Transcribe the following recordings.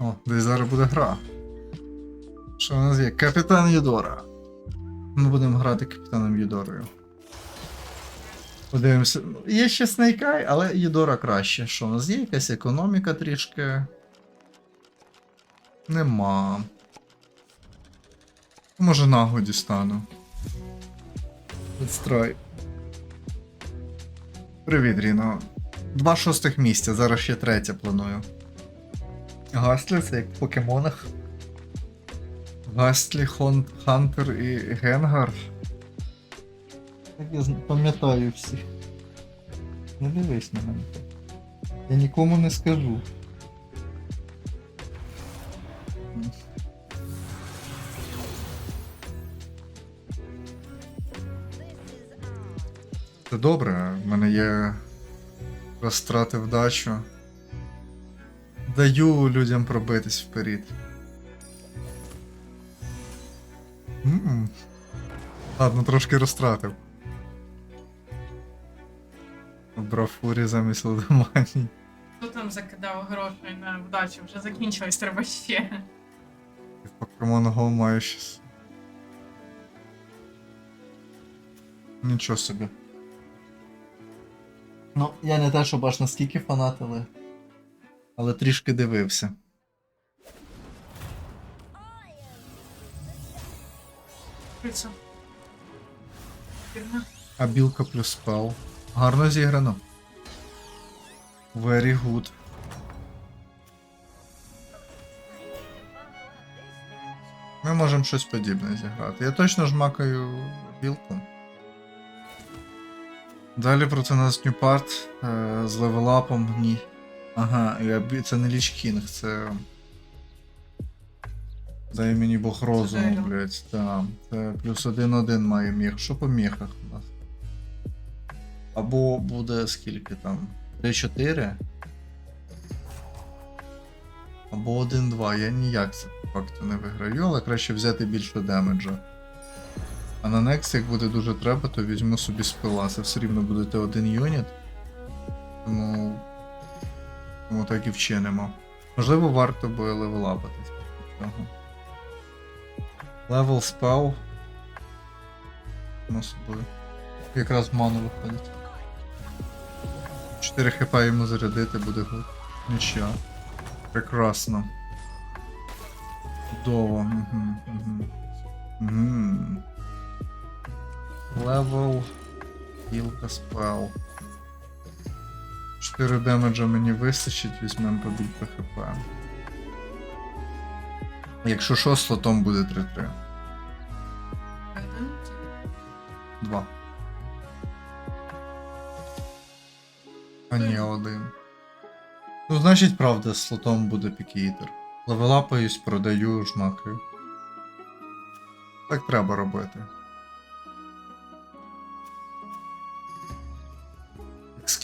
О, десь зараз буде гра. Що у нас є? Капітан Єдора. Ми будемо грати капітаном Єдорою. Подивимося. Є ще Снейкай, але Єдора краще. Що у нас є якась економіка трішки? Нема. Може нагу дістану. Відстрой. Привіт, Ріно. Два шостих місця, зараз ще третє планую. Гаслі це як в покемонах. Гаслі, Хон... Хантер і Генгар. Так я пам'ятаю всіх. Не дивись на мене. Я нікому не скажу. Це добре, в мене є розтрати вдачу. Даю людям пробитись вперед. М. Ладно, трошки розтратив. Брав фурі замість лудоманії. Хто там закидав гроші на вдачу? Вже закінчилось, треба ще. В Pokemon Go маю щас. Нічого собі. Ну, я не те, щоб аж наскільки фанатили. Але трішки дивився. А білка плюс спел. Гарно зіграно. Very good. Ми можемо щось подібне зіграти. Я точно жмакаю білку. Далі проти нас Ньюпарт е, з левелапом. Ні. Ага, це не Ліч Кінг, це. Дай мені Бог розуму, блять. Там. Це плюс один-один має міг. Що по міхах у нас? Або буде скільки там? 3-4. Або 1-2. Я ніяк це по факту не виграю, але краще взяти більше демеджа. А на Next, як буде дуже треба, то візьму собі спила. Це все рівно будете один юніт. Тому. Тому так і вчинимо. Можливо, варто би левелапатись після цього. Левел спел. Само собою. Якраз ману виходить. 4 хп йому зарядити буде гуд. Нічого. Прекрасно. Чудово. Угу. Левел. Гілка спел. 4 демеджа мені вистачить, візьмемо по більше хп. Якщо що, слотом буде 3-3. Один. 2. А ні, один. Ну, значить, правда, з слотом буде пікейтер. Левелапаюсь, продаю, жмакаю. Так треба робити.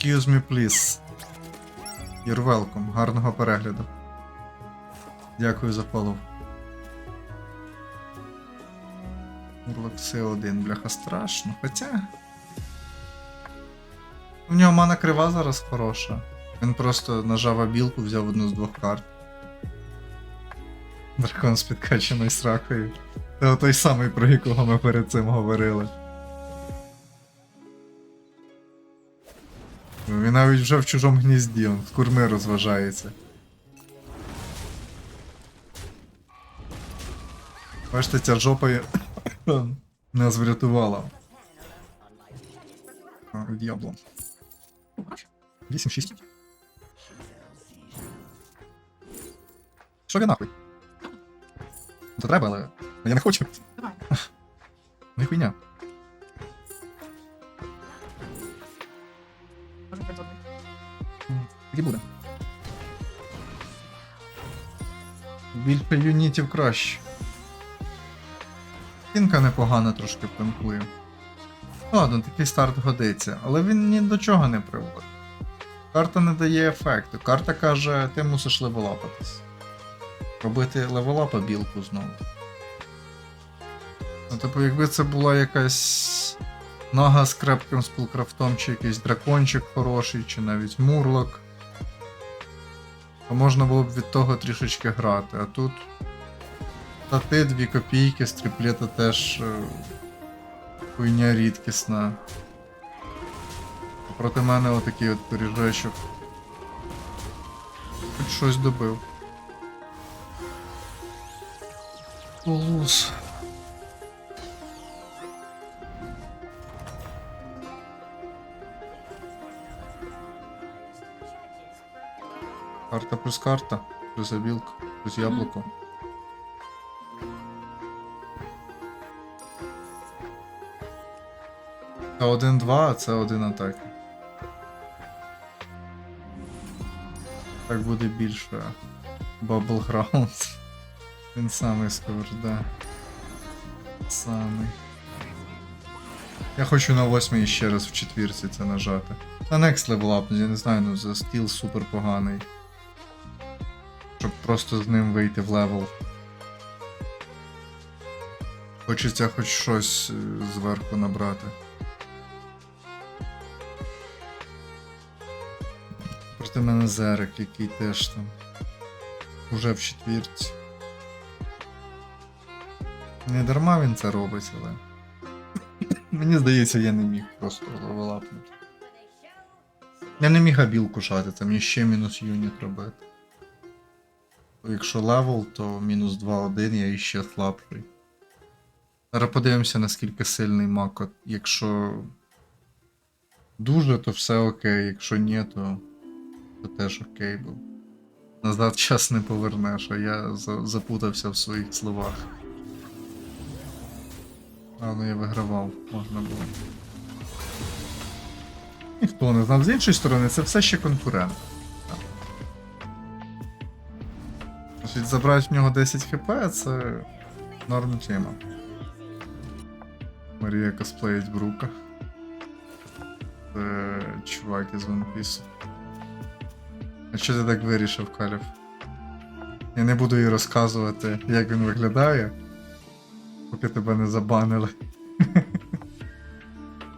Excuse me, please. You're welcome. Гарного перегляду. Дякую за фоллоу. Урлакси один, бляха, страшно. Хоча. У нього мана крива зараз хороша. Він просто нажав абілку, взяв одну з двох карт. Дракон з підкачаною сракою. Це той самий, про якого ми перед цим говорили. Він навіть вже в чужому гнізді, він в курми розважається. Бачите, ця жопа є- нас врятувала. А, Д'ябло. 8-6. Що я нахуй? Це треба, але я не хочу. Давай. Не хуйня. Буде. Більше юнітів краще. Кінка непогано трошки панкує. Ладно, такий старт годиться, але він ні до чого не приводить. Карта не дає ефекту. Карта каже, ти мусиш левелапатись. Робити левелапа білку знову. Ну, типу, якби це була якась нага з крепким спілкрафтом, чи якийсь дракончик хороший, чи навіть мурлок. То можна було б від того трішечки грати, а тут. Та ти дві копійки, стріплета теж е, хуйня рідкісна. Проти мене отакий от пиріжечок. Хоч щось добив. Полус. Карта плюс карта, плюс обілка, плюс яблуко. Це 1-2, а це один атаки. Так буде більше. Battlegrounds. Він самий сковерда. Самий. Я хочу на восьмій ще раз в четвірці це нажати. На next level up, я не знаю, ну за стіл супер поганий. Просто з ним вийти в левел. Хочеться хоч щось е, зверху набрати. Проти мене Зерик, який теж там. Уже в четвірці. Не дарма він це робить, але. Мені здається, я не міг просто левелапнути. Я не міг абілку шати, це мені ще мінус юніт робити. Якщо левел, то мінус 2-1, я іще слабший. Зараз подивимося, наскільки сильний Мако. Якщо дуже, то все окей, якщо ні, то, то теж окей був. Назад час не повернеш, а я за- запутався в своїх словах. А, ну я вигравав, можна було. Ніхто не знав. З іншої сторони, це все ще конкурент. Значить, забрати в нього 10 хп, це норм тема. Марія косплеїть Брука. Це чувак із One Piece. А що ти так вирішив, Калів? Я не буду їй розказувати, як він виглядає, поки тебе не забанили.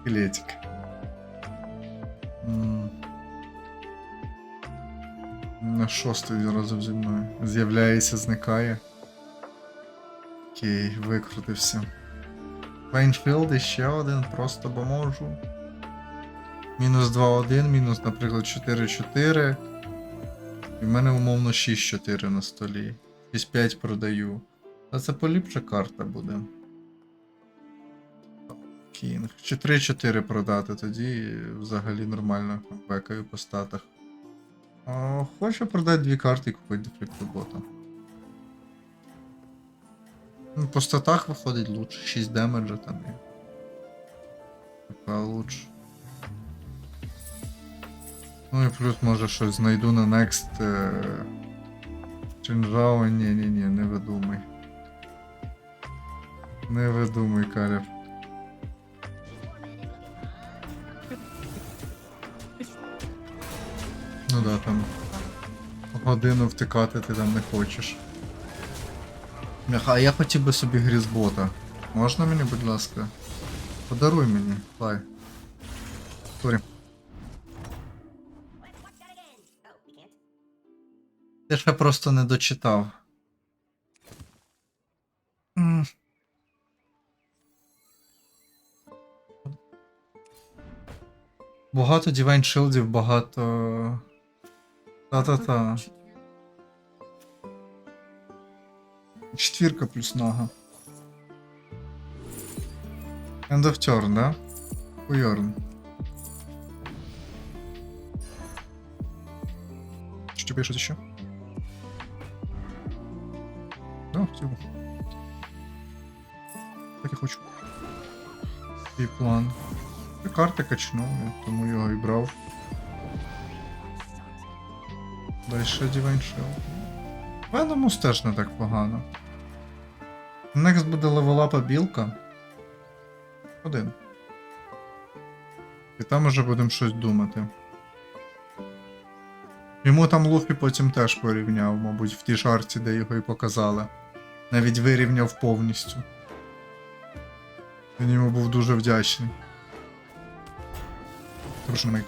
Філетик. На шостий разом зі мною. З'являється, зникає. Окей, викрутився. Вейнфілд і ще один, просто бо можу. Мінус 2-1, мінус, наприклад, 4-4. І в мене умовно 6-4 на столі. 6-5 продаю. Та це поліпша карта буде. Кінг. Чи 3-4 продати, тоді взагалі нормально бекаю по статах. А, хочу продати дві карти і купити дефлікту бота. Ну, по статах виходить лучше. 6 демеджа там і. Така лучше. Ну і плюс може щось знайду на next. Е... Чинжао, ні, ні, ні, не видумай. Не видумай, Каляб. Ну да, там годину втикати ти там не хочеш. А я хотів би собі грізбота. Можна мені, будь ласка? Подаруй мені, лай. Сорі. Я я просто не дочитав. Багато Divine Shieldів, багато. Та-та-та. Четвірка плюс нога. End of turn, да? Хуйорн. Что тебе что-то еще? Да, хотів би. Так і хочу. І план. І карти качнув, я тому його і брав. Divine Shield. Веномус теж не так погано. Next буде левелапа білка. Один. І там уже будемо щось думати. Йому там Луфі потім теж порівняв, мабуть, в тій шарці, де його і показали. Навіть вирівняв повністю. Він йому був дуже вдячний. Тому що немає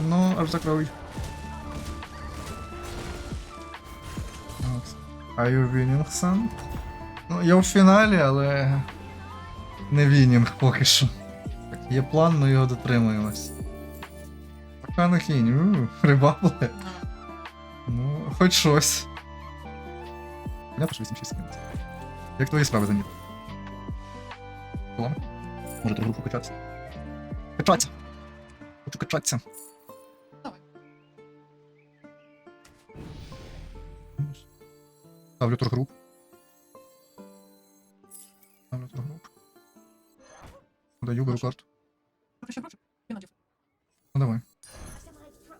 Ну, аж закрой. От. Are you winning, son? Ну, я в фіналі, але. Не вінінг поки що. Є план, ми його дотримуємось. Пока на хінь, рибабли. Ну, хоч щось. Я пишу 8 скинути. Як твої справи? Полом? Може другу групу? Качатися! Качатися. Давай. Ставлю торгруп. Ставлю торгруп. Даю, беру карту. Ну давай.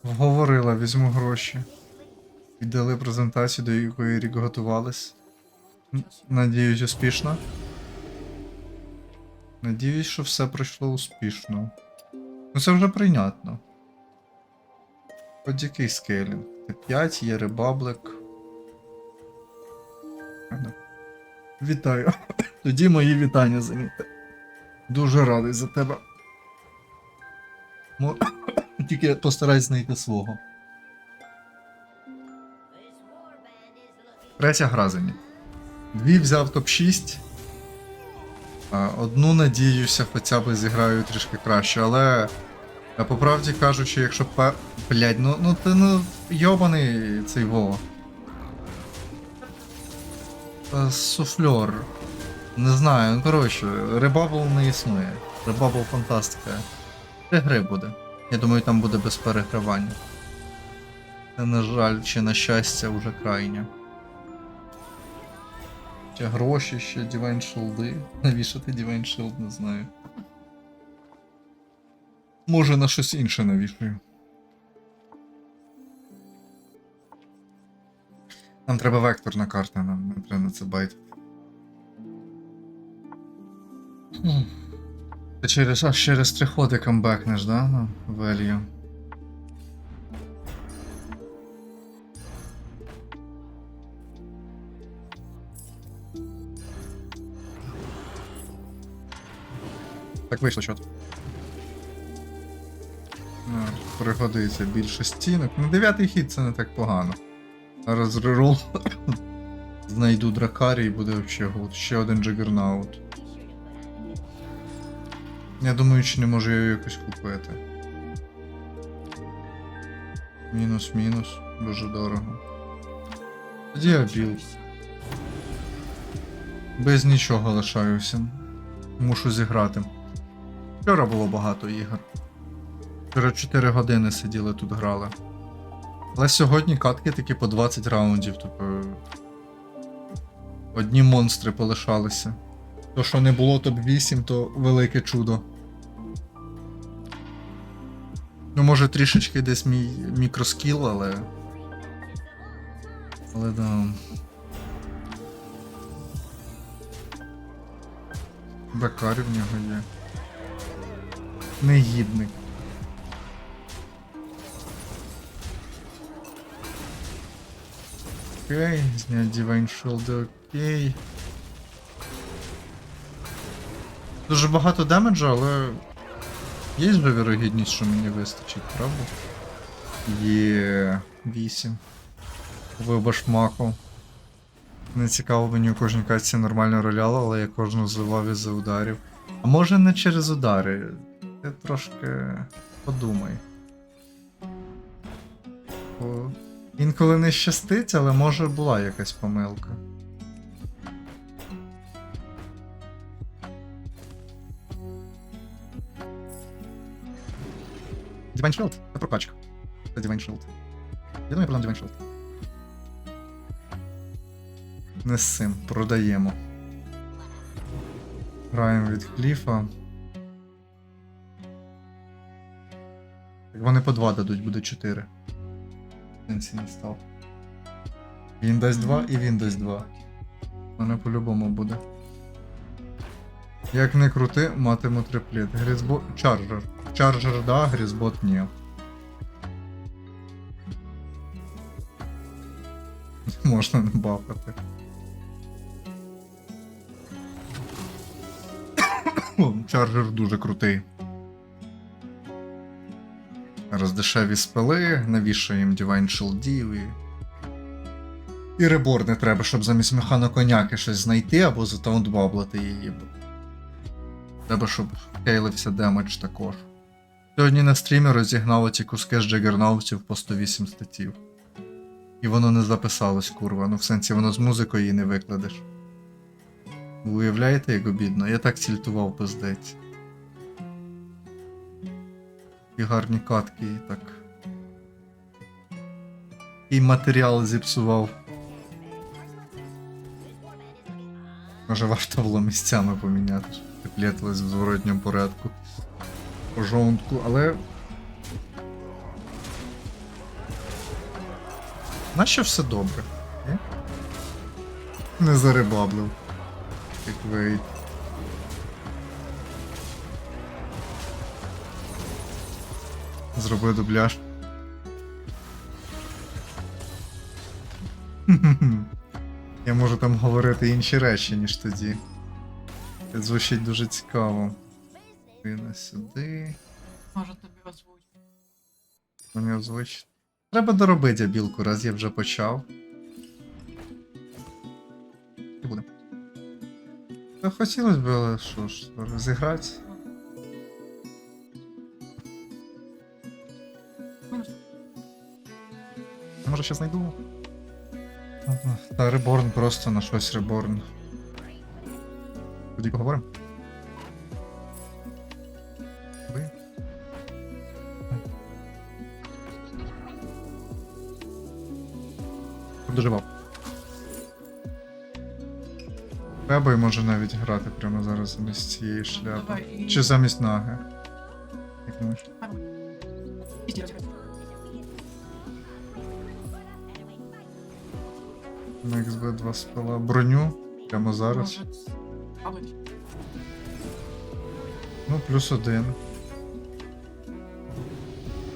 Вговорила, візьму гроші. Віддали презентацію, до якої рік готувались. Надіюсь, успішно. Надіюсь, що все пройшло успішно. Ну це вже прийнятно. От який скейлінг? Т5, є ребаблик. Вітаю. Тоді мої вітання заміти. Дуже радий за тебе. Мо- Тільки постарайся знайти свого. Третя гра ним. Дві взяв топ-6. А, Одну надіюся, хоча б зіграю трішки краще, але. а По правді кажучи, якщо пе. Блять, ну ну ти ну йобаний цей во. Е, Суфльор. Не знаю, ну коротше, ребабл не існує. Ребабл фантастика. Три гри буде. Я думаю, там буде без перегравання. Це, на жаль, чи на щастя, вже крайня. Ще гроші, ще Divine Shield. Навіщо ти Divine Shield, не знаю. Може на щось інше навішую. Нам треба векторна карта, нам не треба на це. Хм. Ти через аж через три ходи камбекнеш, да? Ну, value. Так вийшло. Ну, пригодиться більше стінок. Ну, дев'ятий хід це не так погано. Зараз рерол. Знайду дракарі і буде взагалі гуд. Ще один джигернаут. Я думаю, чи не можу я його якось купити. Мінус, мінус. Дуже дорого. Тоді я білд. Без нічого лишаюся. Мушу зіграти. Вчора було багато ігор. Вчора 4 години сиділи тут грали. Але сьогодні катки такі по 20 раундів, тобто. Одні монстри полишалися. То, що не було топ-8, то велике чудо. Ну, може, трішечки десь мій мікроскіл, але. Але да. Бекарі в нього є. Негідник. Окей, зняти Divine Shield, окей. Дуже багато демеджа, але. Є ж вірогідність, що мені вистачить, правда? Є 8. Вибач маку. Не цікаво мені у кожній катці нормально роляло, але я кожну зливав із-за ударів. А може не через удари. Ти трошки подумай. Бо інколи не щастить, але може була якась помилка. Shield? Це прокачка. Це Shield. Я думаю, продам Shield. Не з цим, продаємо. Граємо від Кліфа. Так вони по 2 дадуть, буде 4. Сенсі не став. Він дасть 2 і він дасть 2. У мене по-любому буде. Як не крути, матиму триплет. Грізбот. Чарджер. Чарджер, да, грізбот ні. Можна не бафати. Чарджер дуже крутий. Зараз дешеві спели, навішуємо Divine Shieldів і. І ребор не треба, щоб замість механоконяки щось знайти або затаундбаблати її. Треба, щоб кейлився демедж також. Сьогодні на стрімі розігнало ті куски з джагернаутів по 108 статів. І воно не записалось, курва. Ну в сенсі воно з музикою її не викладеш. Ви уявляєте, як обідно? Я так сільтував пиздець. І гарні катки, і так. І матеріал зіпсував. Може варто було місцями поміняти, щоб теплетилось в зворотньому порядку. По жовтку, але. Наче все добре. Не зарибаблив. Як вейт. Зроби дубляж. Я можу там говорити інші речі, ніж тоді. Це звучить дуже цікаво. Він сюди. Може тобі озвучити. Мені озвучить. Треба доробити білку, раз я вже почав. Не буде. Та хотілося б, але що ж, розіграти. Може ще знайду. Та реборн просто на щось реборн. Тоді поговоримо. Ви? Доживав. Треба і може навіть грати прямо зараз замість цієї шляпи. Чи замість наги. Як думаєш? На XB 2 спала броню прямо зараз. Ну, плюс один.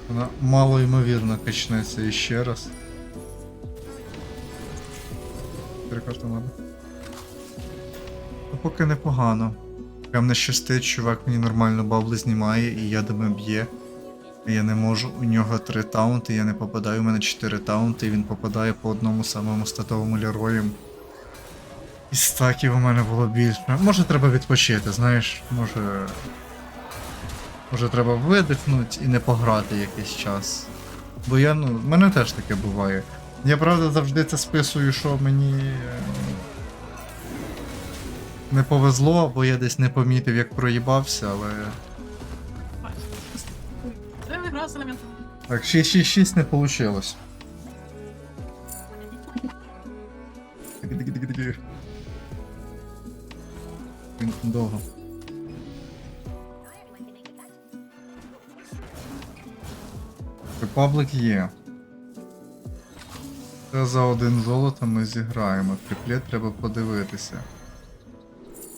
Вона мало ймовірно качнеться іще раз. Перекажте, ладно. Ну, поки непогано. Прям не щастить, чувак мені нормально бабли знімає і ядами б'є. Я не можу, у нього три таунти, я не попадаю, у мене чотири таунти, і він попадає по одному самому статовому лярою. І стаків у мене було більше. Може треба відпочити, знаєш, може. Може треба видихнути і не пограти якийсь час. Бо я, ну, в мене теж таке буває. Я правда завжди це списую, що мені. е, Не повезло, бо я десь не помітив, як проїбався, але. Це гра. Так, 6-6-6 не. Він довго. Репаблик є. Це за один золото ми зіграємо. Триплет треба подивитися.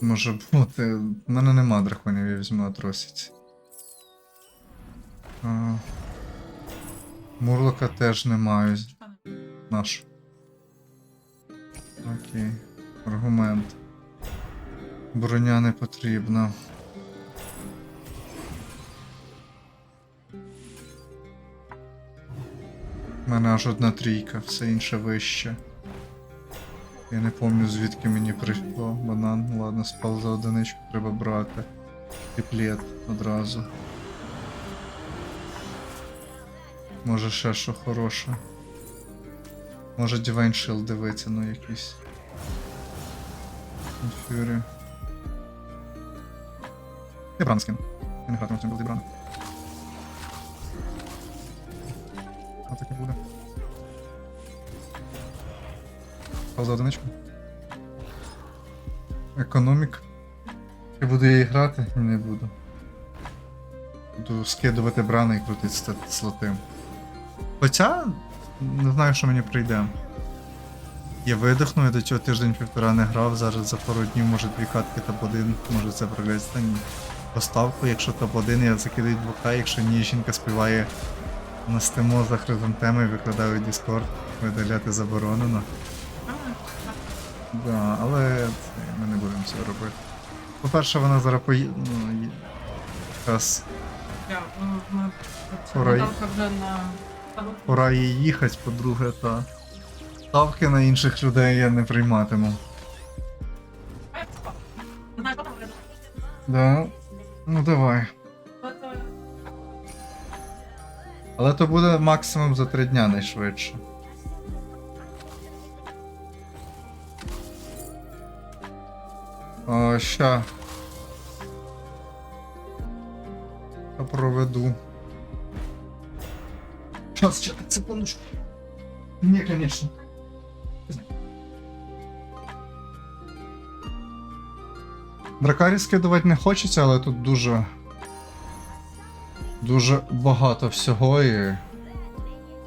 Може бути. В мене нема драконів, я візьму атросіці. Мурлока теж не маю. Наш. Окей. Аргумент. Броня не потрібна. У мене аж одна трійка, все інше вище. Я не пам'ятаю звідки мені прийшло. Банан, ладно, спав за одиничку, треба брати. Піплет одразу. Може ще що хороше. Може Divine Shield дивиться, ну якийсь. Фюрі. Дебран скин. Я не гратиму в цьому Дебран. А таке буде. Пав за одиничку. Економік. Чи буду я її грати? Не буду. Буду скидувати брани і крутити слоти. Хоча не знаю, що мені прийде. Я видихну, я до цього тиждень-півтора не грав, зараз за пару днів може дві катки топ-1, може це ні. Поставку, якщо топ-1, я закидаю 2К, якщо ні, жінка співає на стимо за хризантеми, викладаю Discord, видаляти заборонено. Да, але це, ми не будемо цього робити. По-перше, вона зараз пої... ну, й- Наталка вже на... Пора їй їхати, по-друге, та. Ставки на інших людей я не прийматиму. Да. Ну давай. Але то буде максимум за три дня найшвидше. О, ща. Проведу. Сейчас, сейчас, секундочку. Не, конечно. Дракарі скидувати не хочеться, але тут дуже. Дуже багато всього і.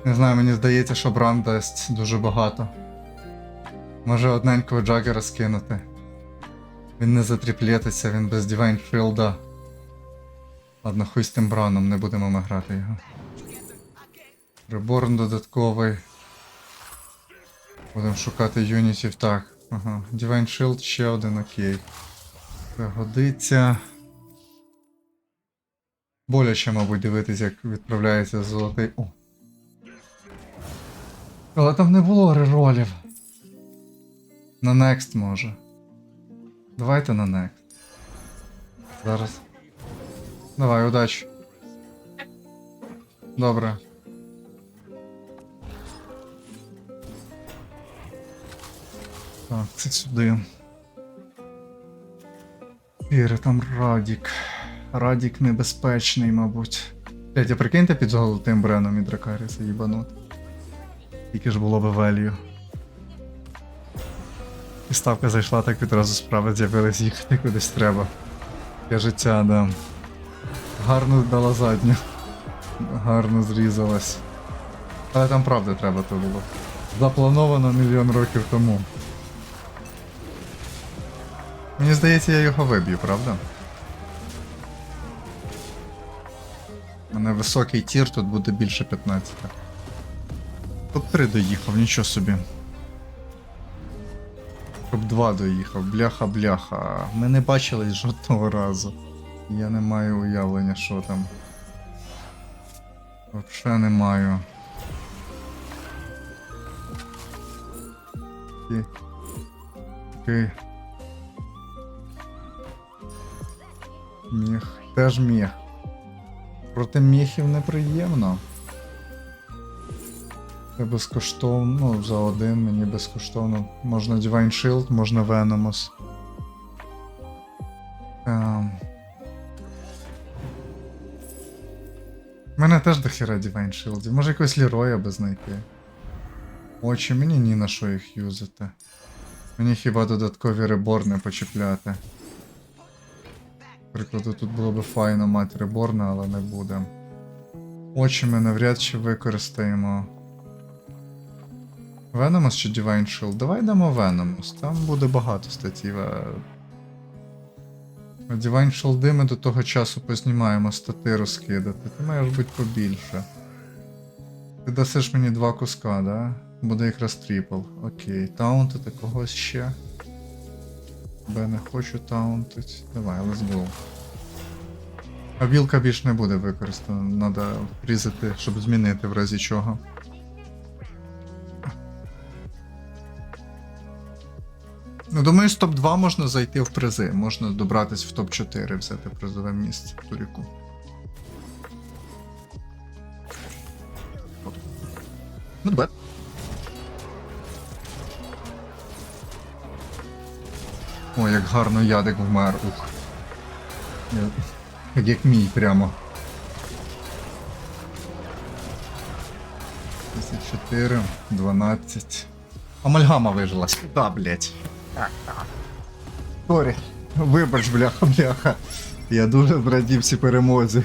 Не знаю, мені здається, що бранд дасть дуже багато. Може одненького джагера скинути. Він не затріплетиться, він без Divine Shield. Ладно, хуй з тим браном, не будемо ми грати його. Реборн додатковий. Будемо шукати юнітів. Так. Ага. Divine Shield ще один, окей. Пригодиться. Боляче, мабуть, дивитись, як відправляється золотий. О. Але там не було реролів. На next може. Давайте на next. Зараз. Давай, удачі. Добре. Так, це сюди. Іри, там Радік. Радік небезпечний, мабуть. Блять, а прикиньте під золотим бреном і дракаріса їбанут. Тільки ж було би велію. І ставка зайшла, так відразу справа з'явилась їхати кудись треба. Таке життя, да. Гарно дала задню. Гарно зрізалась. Але там правда треба то було. Заплановано мільйон років тому. Мені здається, я його виб'ю, правда? У мене високий тір, тут буде більше 15. Топ 3 доїхав, нічого собі. Топ 2 доїхав, бляха-бляха. Ми не бачились жодного разу. Я не маю уявлення, що там. Вообще не маю. Окей. Окей. Міх. Теж міх. Проти міхів неприємно. Це безкоштовно, ну, за один мені безкоштовно. Можна Divine Shield, можна Venomous. Ем. У мене теж дохера Divine Shield. Може якогось Ліроя би знайти. Очі, мені ні на що їх юзати. Мені хіба додаткові реборни почіпляти. Прикладу, тут було б файно мати реборна, але не буде. Очі ми навряд чи використаємо. Venomous чи Divine Shield? Давай дамо Venomous, там буде багато статів. Divine Shield ми до того часу познімаємо стати розкидати. Ти маєш бути побільше. Ти дасиш мені два куска, да? Буде якраз трипл. Окей. Таунтити когось ще. Бе не хочу таунтить. Давай, let's go. А білка більш не буде використана, треба різати, щоб змінити в разі чого. Ну, думаю, з топ-2 можна зайти в призи. Можна добратись в топ-4, взяти призове місце в туріку. Ну, О, як гарно ядик вмер. Ух. Як, як мій прямо. 34, 12. Амальгама вижила. Да, блять. Сорі. Вибач, бляха, бляха. Я дуже зрадів цій перемозі.